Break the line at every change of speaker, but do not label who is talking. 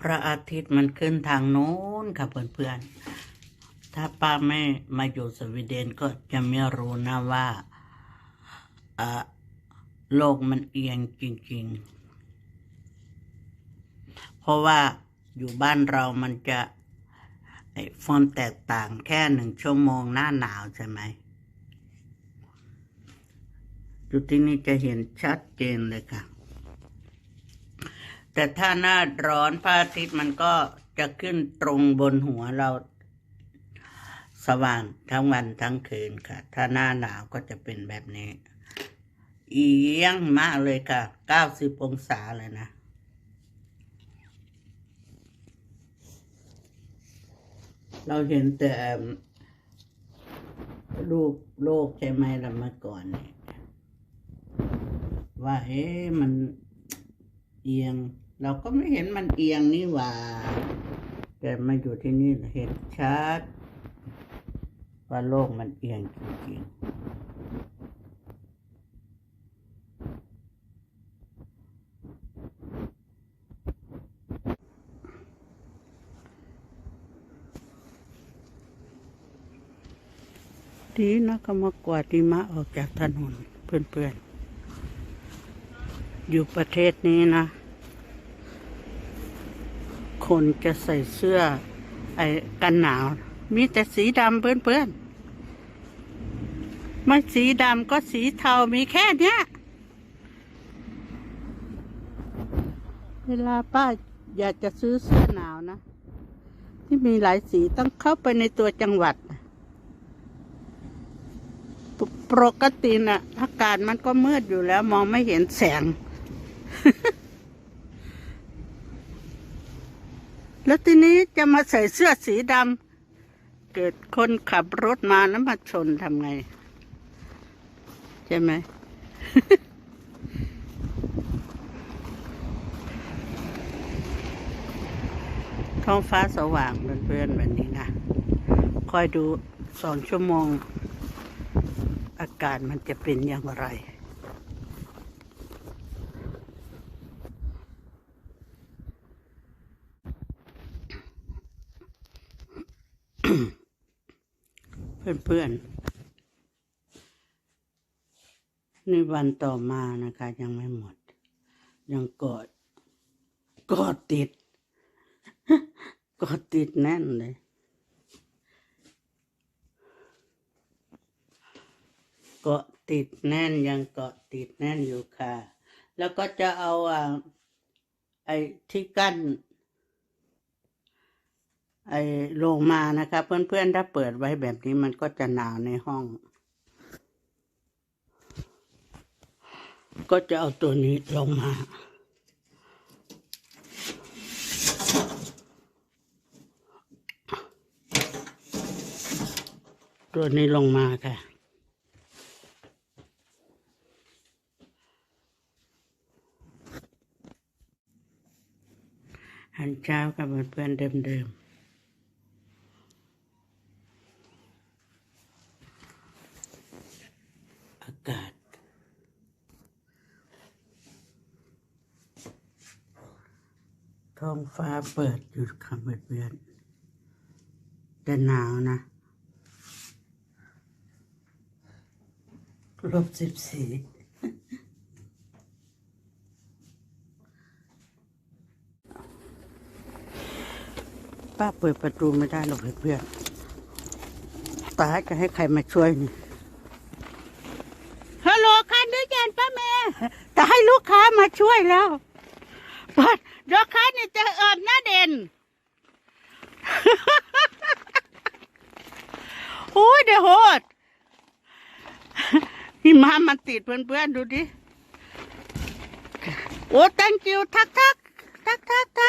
พระอาทิตย์มันขึ้นทางโน้นค่ะเพื่อนๆ ถ้าป้าไม่มาอยู่สวีเดนก็จะไม่รู้นะว่าโลกมันเอียงจริง ๆ เพราะว่าอยู่บ้านเรามันจะไอ้ความแตกต่างแค่หนึ่งชั่วโมงหน้าหนาวใช่ไหมอยู่ที่นี่จะเห็นชัดเจนเลยค่ะ แต่ถ้าหน้าร้อนพระอาทิตย์มันก็จะขึ้นตรงบนหัวเรา สว่างทั้งวันทั้งคืนค่ะ ถ้าหน้าหนาวก็จะเป็นแบบนี้เอียงมากเลยค่ะเก้าสิบองศาเลยนะ เราเห็นแต่รูปโลกใช่ไหมล่ะเมื่อก่อนเนี่ยว่าเอ๊ะมันเอียง เราก็ไม่เห็นมันเอียงนี่หว่า แต่มาอยู่ที่นี่เห็นชัด ว่าโลกมันเอียงจริงๆดีนะก็มากวาดหิมะออกจากถนนเพื่อนๆ อยู่ประเทศนี้นะ คนจะใส่เสื้อ ไอ้กันหนาว มีแต่สีดำเพื่อนๆไม่สีดำก็สีเทามีแค่เนี้ย เวลาป้าอยากจะซื้อเสื้อหนาวนะ ที่มีหลายสีต้องเข้าไปในตัวจังหวัดปปกติน่ะอากาศมันก็มืดอยู่แล้ว มองไม่เห็นแสง แล้วทีนี้จะมาใส่เสื้อสีดำเกิดคนขับรถมาแล้วมาชนทำไง ใช่ไหม ท้องฟ้าสว่างเพื่อนๆแบบนี้นะ คอยดูสองชั่วโมง อากาศมันจะเป็นอย่างไร เพื่อนๆ ในวันต่อมานะคะ ยังไม่หมด ยังกอดกอดติดกอดติดแน่นเลยเกาะติดแน่นยังเกาะติดแน่นอยู่ค่ะ แล้วก็จะเอาอ่าไอ้ที่กั้น ไอ้ลงมานะคะเพื่อนๆถ้าเปิดไว้แบบนี้มันก็จะหนาวในห้อง ก็จะเอาตัวนี้ลงมาตัวนี้ลงมาค่ะ หันเช้ากับเพื่อนเดิมๆ อากาศ ท้องฟ้าเปิดอยู่ค่ะเพื่อนๆแต่หนาวนะลบสิบสี่ป้าเปิดประตูไม่ได้หรอกเพื่อนตายจะให้ใครมาช่วยนี่ฮัลโหลค่ะด้วยกันป้าแม่จะให้ลูกค้ามาช่วยแล้ว เปิดลูกค้านี่จะเอิบหน้าเด่นโอ้ยเดี๋ยวโหดหิมะมันติดเพื่อนๆ ดูดิ โอ้ thank you ทักทักทักทักทัก